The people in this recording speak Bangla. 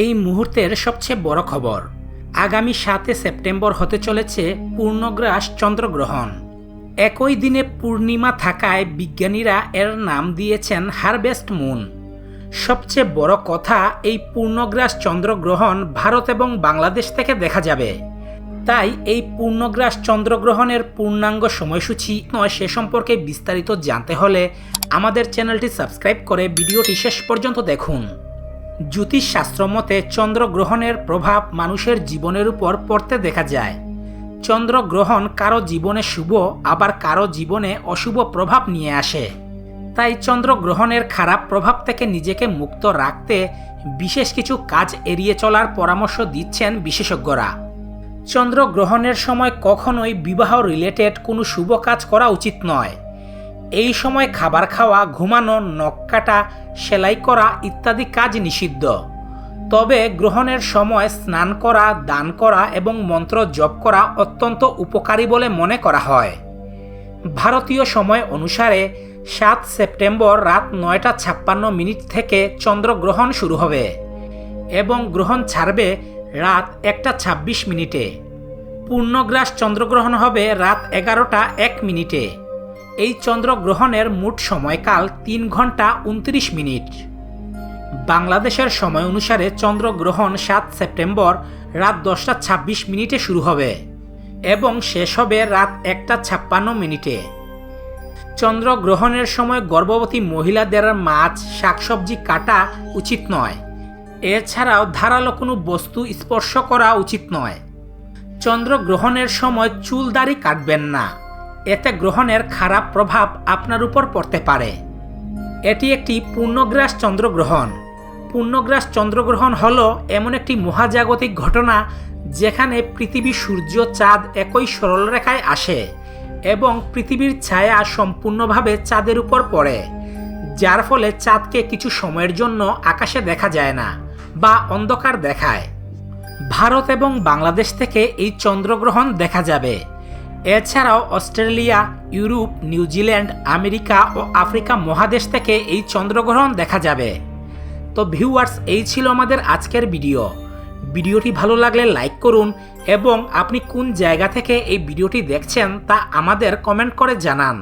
এই মুহূর্তের সবচেয়ে বড় খবর। আগামী সাতে সেপ্টেম্বর হতে চলেছে পূর্ণগ্রাস চন্দ্রগ্রহণ। একই দিনে পূর্ণিমা থাকায় বিজ্ঞানীরা এর নাম দিয়েছেন হারভেস্ট মুন। সবচেয়ে বড় কথা, এই পূর্ণগ্রাস চন্দ্রগ্রহণ ভারত এবং বাংলাদেশ থেকে দেখা যাবে। তাই এই পূর্ণগ্রাস চন্দ্রগ্রহণের পূর্ণাঙ্গ সময়সূচি নয়, সে সম্পর্কে বিস্তারিত জানতে হলে আমাদের চ্যানেলটি সাবস্ক্রাইব করে ভিডিওটি শেষ পর্যন্ত দেখুন। জ্যোতিষশাস্ত্র মতে চন্দ্রগ্রহণের প্রভাব মানুষের জীবনের উপর পড়তে দেখা যায়। চন্দ্রগ্রহণ কারও জীবনে শুভ, আবার কারও জীবনে অশুভ প্রভাব নিয়ে আসে। তাই চন্দ্রগ্রহণের খারাপ প্রভাব থেকে নিজেকে মুক্ত রাখতে বিশেষ কিছু কাজ এড়িয়ে চলার পরামর্শ দিচ্ছেন বিশেষজ্ঞরা। চন্দ্রগ্রহণের সময় কখনোই বিবাহ রিলেটেড কোনো শুভ কাজ করা উচিত নয়। এই সময় খাবার খাওয়া, ঘুমানো, নখ কাটা, সেলাই করা ইত্যাদি কাজ নিষিদ্ধ। তবে গ্রহণের সময় স্নান করা, দান করা এবং মন্ত্র জপ করা অত্যন্ত উপকারী বলে মনে করা হয়। ভারতীয় সময় অনুসারে সাত সেপ্টেম্বর রাত নয়টা ছাপ্পান্ন মিনিট থেকে চন্দ্রগ্রহণ শুরু হবে এবং গ্রহণ ছাড়বে রাত একটা ছাব্বিশ মিনিটে। পূর্ণগ্রাস চন্দ্রগ্রহণ হবে রাত এগারোটা এক মিনিটে। এই চন্দ্রগ্রহণের মোট সময়কাল তিন ঘণ্টা উনত্রিশ মিনিট। বাংলাদেশের সময় অনুসারে চন্দ্রগ্রহণ সাত সেপ্টেম্বর রাত দশটা ছাব্বিশ মিনিটে শুরু হবে এবং শেষ হবে রাত একটা ছাপ্পান্ন মিনিটে। চন্দ্রগ্রহণের সময় গর্ভবতী মহিলাদের মাছ, শাকসবজি কাটা উচিত নয়। এছাড়াও ধারালো কোনো বস্তু স্পর্শ করা উচিত নয়। চন্দ্রগ্রহণের সময় চুল দাড়ি কাটবেন না। এতে গ্রহণের খারাপ প্রভাব আপনার উপর পড়তে পারে। এটি একটি পূর্ণগ্রাস চন্দ্রগ্রহণ। পূর্ণগ্রাস চন্দ্রগ্রহণ হল এমন একটি মহাজাগতিক ঘটনা যেখানে পৃথিবী সূর্য চাঁদ একই সরলরেখায় আসে এবং পৃথিবীর ছায়া সম্পূর্ণভাবে চাঁদের উপর পড়ে, যার ফলে চাঁদকে কিছু সময়ের জন্য আকাশে দেখা যায় না বা অন্ধকার দেখায়। ভারত এবং বাংলাদেশ থেকে এই চন্দ্রগ্রহণ দেখা যাবে। এছাড়াও Australia, Europe New Zealand America ও আফ্রিকা মহাদেশ থেকে এই চন্দ্রগ্রহণ দেখা যাবে। তো ভিউয়ার্স, এই ছিল আমাদের আজকের ভিডিও। ভিডিওটি ভালো লাগলে লাইক করুন এবং আপনি কোন জায়গা থেকে এই ভিডিওটি দেখছেন তা আমাদের কমেন্ট করে জানান।